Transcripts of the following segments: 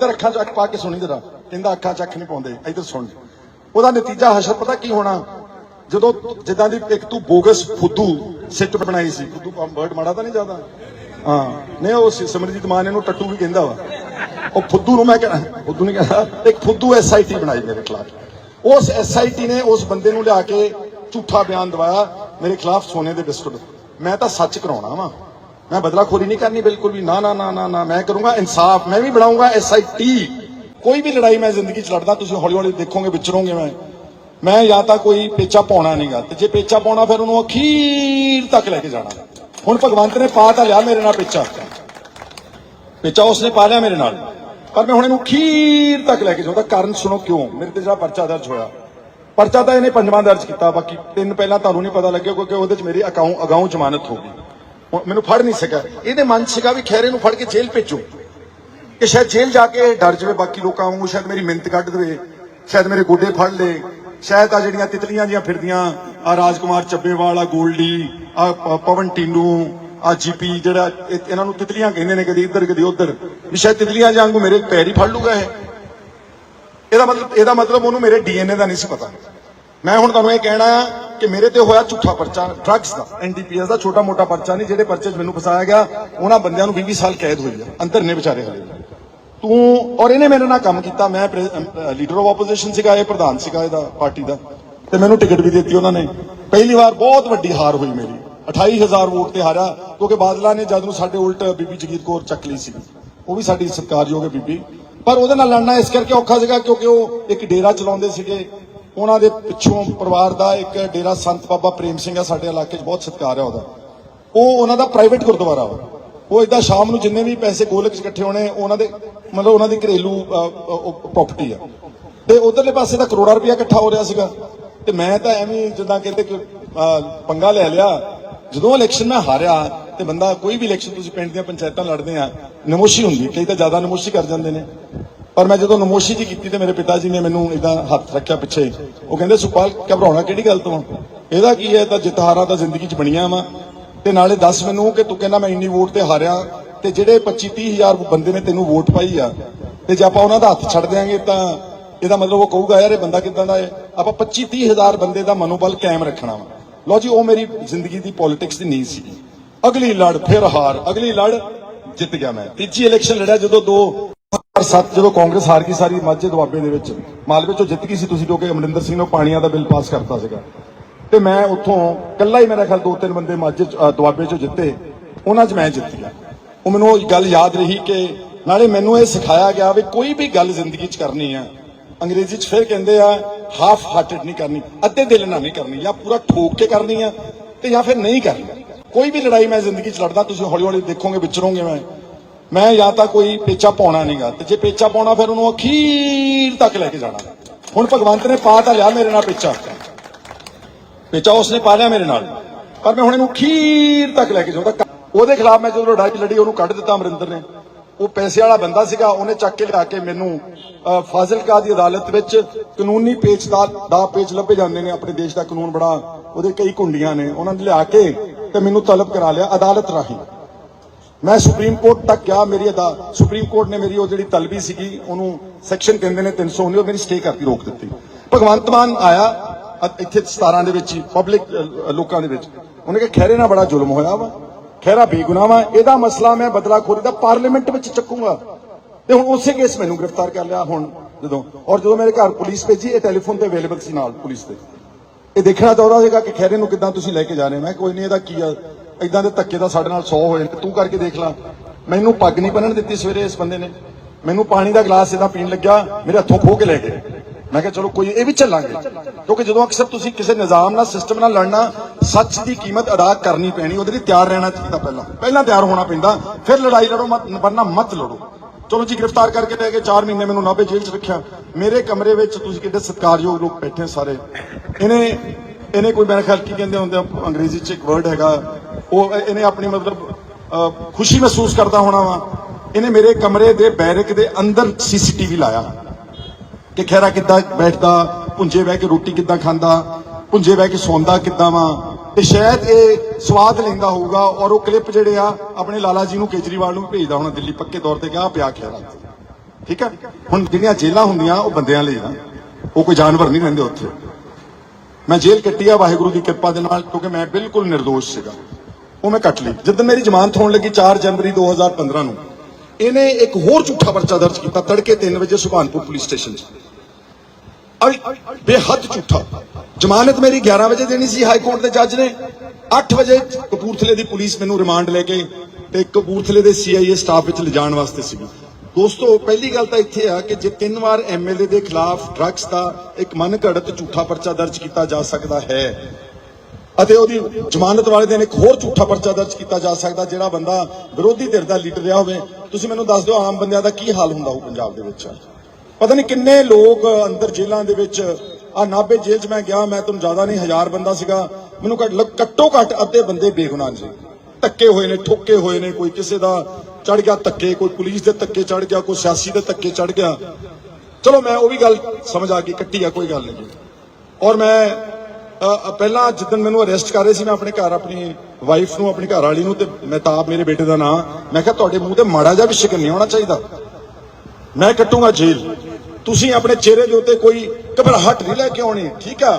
ਇੱਧਰ ਅੱਖਾਂ 'ਚ ਅੱਖ ਪਾ ਕੇ ਸੁਣੀ ਜਰਾ। ਕਹਿੰਦਾ ਅੱਖਾਂ 'ਚ ਅੱਖ ਨਹੀਂ ਪਾਉਂਦੇ, ਇੱਧਰ ਸੁਣ। ਉਹਦਾ ਨਤੀਜਾ ਹਸ਼ਰ ਪਤਾ ਕੀ ਹੋਣਾ? ਜਦੋਂ ਜਿੱਦਾਂ ਦੀ ਇੱਕ ਤੂੰ ਬੋਗਸ ਫੁੱਦੂ ਸਿੱਟ ਬਣਾਈ ਸੀ, ਫੁੱਦੂ ਵਰਡ ਮਾੜਾ ਤਾਂ ਨਹੀਂ ਜ਼ਿਆਦਾ? ਹਾਂ, ਨਹੀਂ, ਉਹ ਸਿਮਰਜੀਤ ਮਾਨ ਇਹਨੂੰ ਟੱਟੂ ਵੀ ਕਹਿੰਦਾ ਵਾ। ਉਹ ਫੁੱਦੂ ਨੂੰ ਮੈਂ ਕਹਿੰਦਾ ਫੁੱਦੂ ਨਹੀਂ ਕਹਿੰਦਾ, ਇੱਕ ਫੁੱਦੂ ਐਸਆਈਟੀ ਬਣਾਈ ਮੇਰੇ ਖਿਲਾਫ। ਉਸ ਐਸਆਈਟੀ ਨੇ ਉਸ ਬੰਦੇ ਨੂੰ ਲਿਆ ਕੇ ਝੂਠਾ ਬਿਆਨ ਦਵਾਇਆ, ਮੇਰੇ ਖਿਲਾਫ ਸੋਨੇ ਦੇ ਬਿਸਕੁਟ। ਮੈਂ ਤਾਂ ਸੱਚ ਕਰਾਉਣਾ ਵਾ। ਮੈਂ ਬਦਲਾਖੋਰੀ ਨਹੀਂ ਕਰਨੀ, ਬਿਲਕੁਲ ਵੀ। ਨਾ ਨਾ ਨਾ ਨਾ ਨਾ। ਮੈਂ ਕਰੂੰਗਾ ਇਨਸਾਫ। ਮੈਂ ਵੀ ਬਣਾਉਂਗਾ ਐਸਆਈਟੀ ਕੋਈ ਵੀ ਲੜਾਈ ਮੈਂ ਜ਼ਿੰਦਗੀ 'ਚ ਲੜਦਾ, ਤੁਸੀਂ ਹੌਲੀ ਹੌਲੀ ਦੇਖੋਗੇ ਵਿਚਰੋਗੇ ਮੈਂ। ਮੈਂ ਜਾਂ ਤਾਂ ਕੋਈ ਪੇਚਾ ਪਾਉਣਾ ਨਹੀਂਗਾ ਤੇ ਜੇ ਪੇਚਾ ਪਾਉਣਾ, ਫਿਰ ਉਹਨੂੰ ਅਖੀਰ ਤੱਕ ਲੈ ਕੇ ਜਾਣਾ। ਹੁਣ ਭਗਵੰਤ ਨੇ ਪਾ ਤਾਂ ਲਿਆ ਮੇਰੇ ਨਾਲ ਪੇਚਾ। ਪੇਚਾ ਉਸਨੇ ਪਾ ਲਿਆ ਮੇਰੇ ਨਾਲ। ਪਰ ਮੈਂ ਹੁਣ ਇਹਨੂੰ ਅਖੀਰ ਤੱਕ ਲੈ ਕੇ ਜਾਉਂਦਾ ਕਾਰਨ ਸੁਣੋ ਕਿਉਂ? ਮੇਰੇ ਤੇ ਜਿਹੜਾ ਪਰਚਾ ਦਰਜ ਹੋਇਆ। ਪਰਚਾ ਤਾਂ ਇਹਨੇ ਪੰਜਵਾਂ ਦਰਜ ਕੀਤਾ। ਬਾਕੀ ਤਿੰਨ ਪਹਿਲਾਂ ਤੁਹਾਨੂੰ ਨਹੀਂ ਪਤਾ ਲੱਗਿਆ, ਕਿਉਂਕਿ ਉਹਦੇ 'ਚ ਮੇਰੀ ਅਕਾਊਂ ਅਗਾਊਂ ਜ਼ਮਾਨਤ ਹੋ ਗਈ। ਮੈਨੂੰ ਫੜ ਨਹੀਂ ਸਕਿਆ। ਇਹਦੇ ਮਨ ਸੀਗਾ ਵੀ ਖੈਰੇ ਨੂੰ ਫੜ ਕੇ ਜੇਲ੍ਹ ਭੇਜੋ। ਕਿ ਸ਼ਾਇਦ ਜੇਲ੍ਹ ਜਾ ਕੇ ਡਰ ਜਾਵੇ, ਬਾਕੀ ਲੋਕਾਂ ਵਾਂਗੂ ਸ਼ਾਇਦ ਮੇਰੀ ਮਿੰਤ ਕੱਢ ਦੇਵੇ, ਸ਼ਾਇਦ ਮੇਰੇ ਗੋਡੇ ਫੜ ਲੇ। ਸ਼ਾਇਦ ਆ ਜਿਹੜੀਆਂ ਤਿਤਲੀਆਂ ਜੀਆਂ ਫਿਰਦੀਆਂ, ਆ ਰਾਜਕੁਮਾਰ ਚੱਬੇਵਾਲ, ਆ ਗੋਲਡੀ, ਆ ਪਵਨ ਟੀਨੂ, ਆ ਜੀਪੀ ਜਿਹੜਾ ਇਹਨਾਂ ਨੂੰ ਤਿਤਲੀਆਂ ਕਹਿੰਦੇ ਨੇ ਕਦੀ ਇੱਧਰ, ਕਦੀ ਉੱਧਰ। ਵੀ ਸ਼ਾਇਦ ਤਿਤਲੀਆਂ ਵਾਂਗੂ ਮੇਰੇ ਪੈਰ ਹੀ ਫੜ ਲੂਗਾ ਇਹ। ਇਹਦਾ ਮਤਲਬ ਇਹਦਾ ਮਤਲਬ ਉਹਨੂੰ ਮੇਰੇ ਡੀਐਨਏ ਦਾ ਨਹੀਂ ਸੀ ਪਤਾ। ਮੈਂ ਹੁਣ ਤੁਹਾਨੂੰ ਇਹ ਕਹਿਣਾ ਆ ਕਿ ਮੇਰੇ ਤੇ ਹੋਇਆ ਝੂਠਾ ਪਰਚਾ ਡਰੱਗਸ ਦਾ। ਐਨਡੀਪੀਐਸ ਦਾ ਛੋਟਾ ਮੋਟਾ ਪਰਚਾ ਨਹੀਂ, ਜਿਹੜੇ ਪਰਚੇ 'ਚ ਮੈਨੂੰ ਫਸਾਇਆ ਗਿਆ, ਉਹਨਾਂ ਬੰਦਿਆਂ ਨੂੰ 20 ਸਾਲ ਕੈਦ ਹੋਈ ਆ। ਅੰਦਰ ਨੇ ਵਿਚਾਰੇ ਹਲੇ। ਤੂੰ, ਔਰ ਇਹਨੇ ਮੇਰੇ ਨਾਲ ਕੰਮ ਕੀਤਾ, ਮੈਂ ਲੀਡਰ ਆਫ ਆਪੋਜੀਸ਼ਨ ਸੀਗਾ, ਇਹ ਪ੍ਰਧਾਨ ਸੀਗਾ ਇਹਦਾ ਪਾਰਟੀ ਦਾ। ਤੇ ਮੈਨੂੰ ਟਿਕਟ ਵੀ ਦਿੱਤੀ ਉਹਨਾਂ ਨੇ। ਪਹਿਲੀ ਵਾਰ ਬਹੁਤ ਵੱਡੀ ਹਾਰ ਹੋਈ ਮੇਰੀ। 28000 ਵੋਟ ਤੇ ਹਾਰਿਆ, ਕਿਉਂਕਿ ਬਾਦਲਾਂ ਨੇ ਜਦ ਨੂੰ ਸਾਡੇ ਉਲਟ ਬੀਬੀ ਜਗੀਰ ਕੌਰ ਚੱਕ ਲਈ ਸੀ। ਉਹ ਵੀ ਸਾਡੀ ਸਤਿਕਾਰਯੋਗ ਹੈ ਬੀਬੀ। ਪਰ ਉਹਦੇ ਨਾਲ ਲੜਨਾ ਇਸ ਕਰਕੇ ਔਖਾ ਸੀਗਾ, ਕਿਉਂਕਿ ਉਹ ਇੱਕ ਡੇਰਾ ਚਲਾਉਂਦੇ ਸੀਗੇ। ਉਹਨਾਂ ਦੇ ਪਿੱਛੋਂ ਪਰਿਵਾਰ ਦਾ ਇੱਕ ਡੇਰਾ ਸੰਤ ਬਾਬਾ ਪ੍ਰੇਮ ਸਿੰਘ ਆ, ਸਾਡੇ ਇਲਾਕੇ 'ਚ ਬਹੁਤ ਸਤਿਕਾਰ ਹੈ ਉਹਦਾ। ਉਹ ਉਹਨਾਂ ਦਾ ਪ੍ਰਾਈਵੇਟ ਗੁਰਦੁਆਰਾ ਵਾ। ਉਹ ਇਦਾਂ ਸ਼ਾਮ ਨੂੰ ਜਿੰਨੇ ਵੀ ਪੈਸੇ ਗੋਲਕ 'ਚ ਇਕੱਠੇ ਹੋਣੇ, ਉਹਨਾਂ ਦੇ ਮਤਲਬ ਉਹਨਾਂ ਦੀ ਘਰੇਲੂ ਪ੍ਰਾਪਰਟੀ ਆ। ਤੇ ਉਧਰਲੇ ਪਾਸੇ ਤਾਂ ਕਰੋੜਾ ਰੁਪਇਆ ਇਕੱਠਾ ਹੋ ਰਿਹਾ ਸੀਗਾ। ਤੇ ਮੈਂ ਤਾਂ ਐਵੇਂ ਜਿੱਦਾਂ ਕਹਿੰਦੇ ਕਿ ਪੰਗਾ ਲੈ ਲਿਆ। ਜਦੋਂ ਇਲੈਕਸ਼ਨ ਮੈਂ ਹਾਰਿਆ ਤੇ ਬੰਦਾ ਕੋਈ ਵੀ ਇਲੈਕਸ਼ਨ ਤੁਸੀਂ ਪਿੰਡ ਦੀਆਂ ਪੰਚਾਇਤਾਂ ਲੜਦੇ ਆ, ਨਮੋਸ਼ੀ ਹੁੰਦੀ ਕਈ ਤਾਂ ਜ਼ਿਆਦਾ ਨਮੋਸ਼ੀ ਕਰ ਜਾਂਦੇ ਨੇ। ਪਰ ਮੈਂ ਜਦੋਂ ਨਮੋਸ਼ੀ ਜੀ ਕੀਤੀ ਤੇ ਮੇਰੇ ਪਿਤਾ ਜੀ ਨੇ ਮੈਨੂੰ ਇਦਾਂ ਹੱਥ ਰੱਖਿਆ ਪਿੱਛੇ ਉਹ ਕਹਿੰਦੇ, ਸੁਪਾਲ, ਘਬਰਾਉਣਾ ਕਿਹੜੀ ਗੱਲ ਤੋਂ? ਇਹਦਾ ਕੀ ਹੈ? ਤਾਂ ਜਿੱਤ ਤਾਂ ਜ਼ਿੰਦਗੀ 'ਚ ਬਣੀਆਂ ਵਾ। ਤੇ ਨਾਲੇ ਦੱਸ ਮੈਨੂੰ ਕਿ ਤੂੰ ਕਹਿੰਦਾ, ਮੈਂ ਇੰਨੀ ਵੋਟ ਤੇ ਹਾਰਿਆ ਤੇ ਜਿਹੜੇ 25 30 ਬੰਦੇ ਨੇ ਤੈਨੂੰ ਵੋਟ ਪਾਈ ਆ, ਤੇ ਜੇ ਆਪਾਂ ਉਹਨਾਂ ਦਾ ਹੱਥ ਛੱਡ ਦਿਆਂਗੇ ਤਾਂ ਇਹਦਾ ਮਤਲਬ ਉਹ ਕਹੂਗਾ, ਯਾਰ, ਇਹ ਬੰਦਾ ਕਿਦਾਂ ਦਾ ਹੈ ਆਪਾਂ 25 30 ਹਜ਼ਾਰ ਬੰਦੇ ਦਾ ਮਨੋਬਲ ਕਾਇਮ ਰੱਖਣਾ ਵਾ। ਲਓ ਜੀ, ਉਹ ਮੇਰੀ ਜ਼ਿੰਦਗੀ ਦੀ ਪੋਲਿਟਿਕਸ ਦੀ ਨੀਂਹ ਸੀ ਅਗਲੀ ਲੜ ਫਿਰ ਹਾਰ, ਅਗਲੀ ਲੜ ਜਿੱਤ ਗਿਆ ਮੈਂ। ਤੀਜੀ ਇਲੈਕਸ਼ਨ ਲੜਿਆ ਜਦੋਂ ਦੋ 2007 ਜਦੋਂ ਕਾਂਗਰਸ ਹਾਰ ਗਈ ਸਾਰੀ ਮਾਝੇ ਦੁਆਬੇ ਦੇ ਵਿੱਚ ਮਾਲਵੇ ਚੋਂ ਜਿੱਤ ਗਈ ਸੀ ਤੁਸੀਂ ਕਿਉਂਕਿ ਅਮਰਿੰਦਰ ਸਿੰਘ ਨੇ ਪਾਣੀਆਂ ਦਾ ਬਿੱਲ ਪਾਸ ਕਰਤਾ ਸੀਗਾ। ਤੇ ਮੈਂ ਉੱਥੋਂ ਕੱਲਾ ਹੀ ਮੇਰਾ ਖਿਆਲ ਦੋ ਤਿੰਨ ਬੰਦੇ ਮਾਝੇ ਦੁਆਬੇ ਚੋਂ ਜਿੱਤੇ, ਉਹਨਾਂ 'ਚ ਮੈਂ ਜਿੱਤ ਉਹ ਮੈਨੂੰ ਉਹ ਗੱਲ ਯਾਦ ਰਹੀ ਕਿ ਨਾਲੇ ਮੈਨੂੰ ਇਹ ਸਿਖਾਇਆ ਗਿਆ ਵੀ ਕੋਈ ਵੀ ਗੱਲ ਜ਼ਿੰਦਗੀ 'ਚ ਕਰਨੀ ਆ, ਅੰਗਰੇਜ਼ੀ 'ਚ ਫਿਰ ਕਹਿੰਦੇ ਆ ਹਾਫ ਹਾਰਟਡ ਨਹੀਂ ਕਰਨੀ, ਅੱਧੇ ਦਿਲ ਨਾਲ ਨਹੀਂ ਕਰਨੀ, ਜਾਂ ਪੂਰਾ ਠੋਕ ਕੇ ਕਰਨੀ ਆ ਤੇ ਜਾਂ ਫਿਰ ਨਹੀਂ ਕਰਨੀ। ਕੋਈ ਵੀ ਲੜਾਈ ਮੈਂ ਜ਼ਿੰਦਗੀ 'ਚ ਲੜਦਾ, ਤੁਸੀਂ ਹੌਲੀ ਹੌਲੀ ਦੇਖੋਗੇ, ਵਿਚਰੋਗੇ ਮੈਂ। ਮੈਂ ਜਾਂ ਤਾਂ ਕੋਈ ਪੇਚਾ ਪਾਉਣਾ ਨਹੀਂਗਾ ਤੇ ਜੇ ਪੇਚਾ ਪਾਉਣਾ, ਫਿਰ ਉਹਨੂੰ ਅਖੀਰ ਤੱਕ ਲੈ ਕੇ ਜਾਣਾ। ਹੁਣ ਭਗਵੰਤ ਨੇ ਪਾ ਤਾਂ ਲਿਆ ਮੇਰੇ ਨਾਲ ਪੇਚਾ। ਪੇਚਾ ਉਸਨੇ ਪਾ ਲਿਆ ਮੇਰੇ ਨਾਲ। ਪਰ ਮੈਂ ਹੁਣ ਇਹਨੂੰ ਅਖੀਰ ਤੱਕ ਲੈ ਕੇ ਜਾਉਂਦਾ ਉਹਦੇ ਖਿਲਾਫ ਮੈਂ ਜਦੋਂ ਲੜਾਈ ਲੜੀ, ਉਹਨੂੰ ਕੱਢ ਦਿੱਤਾ ਅਮਰਿੰਦਰ ਨੇ। ਉਹ ਪੈਸੇ ਵਾਲਾ ਬੰਦਾ ਸੀਗਾ, ਉਹਨੇ ਚੱਕ ਕੇ ਲਿਆ ਕੇ ਮੈਨੂੰ ਫਾਜ਼ਿਲਕਾ ਦੀ ਅਦਾਲਤ ਵਿੱਚ ਕਾਨੂੰਨੀ ਪੇਚ ਦਾ ਦਾ ਪੇਚ ਲੱਭੇ ਜਾਂਦੇ ਨੇ। ਆਪਣੇ ਦੇਸ਼ ਦਾ ਕਾਨੂੰਨ ਬੜਾ, ਉਹਦੇ ਕਈ ਕੁੰਡੀਆਂ ਨੇ। ਉਹਨਾਂ ਨੇ ਲਿਆ ਕੇ ਤੇ ਮੈਨੂੰ ਤਲਬ ਕਰਾ ਲਿਆ ਅਦਾਲਤ ਰਾਹੀਂ। ਮੈਂ ਸੁਪਰੀਮ ਕੋਰਟ ਤੱਕ ਗਿਆ, ਮੇਰੀ ਅਦਾ, ਸੁਪਰੀਮ ਕੋਰਟ ਨੇ ਮੇਰੀ ਉਹ ਜਿਹੜੀ ਤਲਬੀ ਸੀਗੀ, ਉਹਨੂੰ ਸੈਕਸ਼ਨ ਕਹਿੰਦੇ ਨੇ 319 ਉਹ ਮੇਰੀ ਸਟੇ ਕਰਤੀ ਰੋਕ ਦਿੱਤੀ। ਭਗਵੰਤ ਮਾਨ ਆਇਆ ਇੱਥੇ 17 ਦੇ ਵਿੱਚ ਪਬਲਿਕ ਲੋਕਾਂ ਦੇ ਵਿੱਚ। ਉਹਨੇ ਕਿਹਾ ਖੈਰੇ ਨਾਲ ਬੜਾ ਜ਼ੁਲਮ ਹੋਇਆ ਵਾ ਖੈਰਾ ਬੇਗੁਨਾਹ ਵਾ, ਇਹਦਾ ਮਸਲਾ ਮੈਂ ਬਦਲਾਖੋਰੀ ਦਾ ਪਾਰਲੀਮੈਂਟ ਵਿੱਚ ਚੱਕੂਗਾ। ਤੇ ਹੁਣ ਉਸੇ ਕੇਸ ਮੈਨੂੰ ਗ੍ਰਿਫਤਾਰ ਕਰ ਲਿਆ ਹੁਣ, ਜਦੋਂ, ਔਰ ਜਦੋਂ ਮੇਰੇ ਘਰ ਪੁਲਿਸ ਭੇਜੀ, ਇਹ ਟੈਲੀਫੋਨ ਤੇ ਅਵੇਲੇਬਲ ਸੀ ਨਾਲ, ਪੁਲਿਸ ਦੇ ਇਹ ਦੇਖਣਾ ਚਾਹੁੰਦਾ ਸੀਗਾ ਕਿ ਖੈਰੇ ਨੂੰ ਕਿੱਦਾਂ ਤੁਸੀਂ ਲੈ ਕੇ ਜਾ ਰਹੇ ਹੋ। ਮੈਂ ਕੋਈ ਨਹੀਂ ਇਹਦਾ ਕੀ ਆ? ਇਦਾਂ ਦੇ ਧੱਕੇ ਦਾ ਸਾਡੇ ਨਾਲ 100 ਹੋਏ ਨੇ। ਤੂੰ ਕਰਕੇ ਦੇਖ ਲੈ। ਮੈਨੂੰ ਪੱਗ ਨਹੀਂ ਬੰਨਣ ਦਿੱਤੀ ਸਵੇਰੇ ਇਸ ਬੰਦੇ ਨੇ। ਮੈਨੂੰ ਪਾਣੀ ਦਾ ਗਲਾਸ ਇਹਦਾ ਪੀਣ ਲੱਗਿਆ ਮੇਰੇ ਹੱਥੋਂ ਖੋਹ ਕੇ ਲੈ ਗਏ। ਮੈਂ ਕਿਹਾ ਚਲੋ ਕੋਈ ਇਹ ਵੀ ਚੱਲਾਂਗੇ। ਕਿਉਂਕਿ ਜਦੋਂ ਅਕਸਰ ਤੁਸੀਂ ਕਿਸੇ ਨਿਜ਼ਾਮ ਨਾਲ ਸਿਸਟਮ ਨਾਲ ਲੜਨਾ ਸੱਚ ਦੀ ਕੀਮਤ ਅਦਾ ਕਰਨੀ ਪੈਣੀ ਉਹਦੇ ਲਈ ਤਿਆਰ ਰਹਿਣਾ ਚਾਹੀਦਾ ਪਹਿਲਾਂ। ਪਹਿਲਾਂ ਤਿਆਰ ਹੋਣਾ ਪੈਂਦਾ। ਫਿਰ ਲੜਾਈ ਲੜੋ ਮਤ ਵਰਨਾ ਮਤ ਲੜੋ। ਚਲੋ ਜੀ ਗ੍ਰਿਫਤਾਰ ਕਰਕੇ ਲੈ ਕੇ 4 ਮਹੀਨੇ ਮੈਨੂੰ ਨਾਭੇ ਜੇਲ੍ਹ 'ਚ ਰੱਖਿਆ। ਮੇਰੇ ਕਮਰੇ ਵਿੱਚ ਤੁਸੀਂ ਕਿੱਡੇ ਸਤਿਕਾਰਯੋਗ ਲੋਕ ਬੈਠੇ ਸਾਰੇ। ਇਹਨੇ ਇਹਨੇ ਕੋਈ ਮੇਰੇ ਖਿਆਲ ਕੀ ਕਹਿੰਦੇ ਹੁੰਦੇ ਆ, ਅੰਗਰੇਜ਼ੀ 'ਚ ਇੱਕ ਵਰਡ ਹੈਗਾ। ਉਹ ਇਹਨੇ ਆਪਣੀ ਮਤਲਬ ਖੁਸ਼ੀ ਮਹਿਸੂਸ ਕਰਦਾ ਹੋਣਾ ਵਾ। ਇਹਨੇ ਮੇਰੇ ਕਮਰੇ ਦੇ ਬੈਰਕ ਦੇ ਅੰਦਰ ਸੀਸੀਟੀਵੀ ਲਾਇਆ। ਕਿ ਖੈਰਾ ਕਿੱਦਾਂ ਬੈਠਦਾ, ਪੁੰਜੇ ਬਹਿ ਕੇ ਰੋਟੀ ਕਿੱਦਾਂ ਖਾਂਦਾ, ਪੁੰਜੇ ਬਹਿ ਕੇ ਸੌਂਦਾ ਕਿੱਦਾਂ ਵਾ। ਤੇ ਸ਼ਾਇਦ ਇਹ ਸਵਾਦ ਲੈਂਦਾ ਹੋਊਗਾ ਔਰ ਉਹ ਕਲਿੱਪ ਜਿਹੜੇ ਆ, ਆਪਣੇ ਲਾਲਾ ਜੀ ਨੂੰ ਕੇਜਰੀਵਾਲ ਨੂੰ ਭੇਜਦਾ ਹੋਣਾ ਦਿੱਲੀ ਪੱਕੇ ਤੌਰ ਤੇ ਕਿਹਾ ਪਿਆ ਖੈਰਾ ਠੀਕ ਹੈ ਹੁਣ ਜਿਹੜੀਆਂ ਜੇਲਾਂ ਹੁੰਦੀਆਂ, ਉਹ ਬੰਦਿਆਂ ਲਈ ਆ। ਉਹ ਕੋਈ ਜਾਨਵਰ ਨਹੀਂ ਰਹਿੰਦੇ ਉੱਥੇ। ਮੈਂ ਜੇਲ੍ਹ ਕੱਟੀ ਆ, ਵਾਹਿਗੁਰੂ ਦੀ ਕਿਰਪਾ ਦੇ ਨਾਲ, ਕਿਉਂਕਿ ਮੈਂ ਬਿਲਕੁਲ ਨਿਰਦੋਸ਼ ਸੀਗਾ। ਉਹ ਮੈਂ ਕੱਟ ਲਈ। ਜਦੋਂ ਮੇਰੀ ਜ਼ਮਾਨਤ ਹੋਣ ਲੱਗੀ 4 ਜਨਵਰੀ 2015 ਨੂੰ, ਇਹਨੇ ਇੱਕ ਹੋਰ ਝੂਠਾ ਪਰਚਾ ਦਰਜ ਕੀਤਾ ਤੜਕੇ 3 ਵਜੇ ਸੁਭਾਨਪੁਰ ਪੁਲਿਸ ਸਟੇਸ਼ਨ 'ਚ। ਬੇਹੱਦ ਝੂਠਾ। ਜ਼ਮਾਨਤ ਮੇਰੀ 11 ਵਜੇ ਦੇਣੀ ਸੀ ਹਾਈ ਕੋਰਟ ਦੇ ਜੱਜ ਨੇ। 8 ਵਜੇ ਕਪੂਰਥਲੇ ਦੀ ਪੁਲਿਸ ਮੈਨੂੰ ਰਿਮਾਂਡ ਲੈ ਕੇ ਤੇ ਕਪੂਰਥਲੇ ਦੇ ਸੀਆਈਏ ਸਟਾਫ ਵਿੱਚ ਲਿਜਾਣ ਵਾਸਤੇ ਸੀਗੀ। ਦੋਸਤੋ, ਪਹਿਲੀ ਗੱਲ ਤਾਂ ਇੱਥੇ ਆ ਕਿ ਜੇ ਤਿੰਨ ਵਾਰ ਐਮਐਲਏ ਦੇ ਖਿਲਾਫ ਡਰੱਗਸ ਦਾ ਇੱਕ ਮਨ ਘੜਤ ਝੂਠਾ ਪਰਚਾ ਦਰਜ ਕੀਤਾ ਜਾ ਸਕਦਾ ਹੈ ਅਤੇ ਉਹਦੀ ਜ਼ਮਾਨਤ ਵਾਲੇ ਦਿਨ ਇੱਕ ਹੋਰ ਝੂਠਾ ਪਰਚਾ ਦਰਜ ਕੀਤਾ ਜਾ ਸਕਦਾ ਜਿਹੜਾ ਬੰਦਾ ਵਿਰੋਧੀ ਧਿਰ ਦਾ ਲੀਡਰ ਰਿਹਾ ਹੋਵੇ। ਤੁਸੀਂ ਮੈਨੂੰ ਦੱਸ ਦਿਓ ਆਮ ਬੰਦਿਆਂ ਦਾ ਕੀ ਹਾਲ ਹੁੰਦਾ ਹੋਊ ਪੰਜਾਬ ਦੇ ਵਿੱਚ? ਪਤਾ ਨਹੀਂ ਕਿੰਨੇ ਲੋਕ ਅੰਦਰ ਜੇਲ੍ਹਾਂ ਦੇ ਵਿੱਚ ਆ ਨਾਬੇ ਜੇਲ੍ਹ 'ਚ ਮੈਂ ਗਿਆ, ਮੈਂ ਤੁਹਾਨੂੰ ਜ਼ਿਆਦਾ ਨਹੀਂ ਹਜ਼ਾਰ ਬੰਦਾ ਸੀਗਾ। ਮੈਨੂੰ ਘੱਟ ਘੱਟੋ ਘੱਟ ਅੱਧੇ ਬੰਦੇ ਬੇਗੁਨਾਹ ਸੀ ਧੱਕੇ ਹੋਏ ਨੇ, ਠੋਕੇ ਹੋਏ ਨੇ, ਕੋਈ ਕਿਸੇ ਦਾ ਚੜ ਗਿਆ ਧੱਕੇ, ਕੋਈ ਪੁਲਿਸ ਦੇ ਧੱਕੇ ਚੜ ਗਿਆ, ਕੋਈ ਸਿਆਸੀ ਦੇ ਧੱਕੇ ਚੜ ਗਿਆ। ਚਲੋ ਮੈਂ ਉਹ ਵੀ ਗੱਲ ਸਮਝ ਆ ਗਈ ਕੱਟੀ ਆ, ਕੋਈ ਗੱਲ ਨਹੀਂ। ਔਰ ਮੈਂ ਪਹਿਲਾਂ ਜਿੱਦਣ ਮੈਨੂੰ ਅਰੈਸਟ ਕਰ ਰਹੇ ਸੀ, ਮੈਂ ਆਪਣੇ ਘਰ ਆਪਣੀ ਵਾਈਫ ਨੂੰ, ਆਪਣੀ ਘਰ ਵਾਲੀ ਨੂੰ ਤੇ ਮਹਿਤਾਬ ਮੇਰੇ ਬੇਟੇ ਦਾ ਨਾਂ, ਮੈਂ ਕਿਹਾ ਤੁਹਾਡੇ ਮੂੰਹ ਤੇ ਮਾੜਾ ਜਿਹਾ ਵੀ ਸ਼ਿਕਨ ਨਹੀਂ ਹੋਣਾ ਚਾਹੀਦਾ। ਮੈਂ ਕੱਟੂੰਗਾ ਜੇਲ੍ਹ। ਤੁਸੀਂ ਆਪਣੇ ਚਿਹਰੇ ਦੇ ਉੱਤੇ ਕੋਈ ਘਬਰਾਹਟ ਨਹੀਂ ਲੈ ਕੇ ਆਉਣੀ, ਠੀਕ ਆ?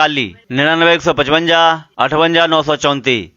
ਗਾਲੀ 99555 58934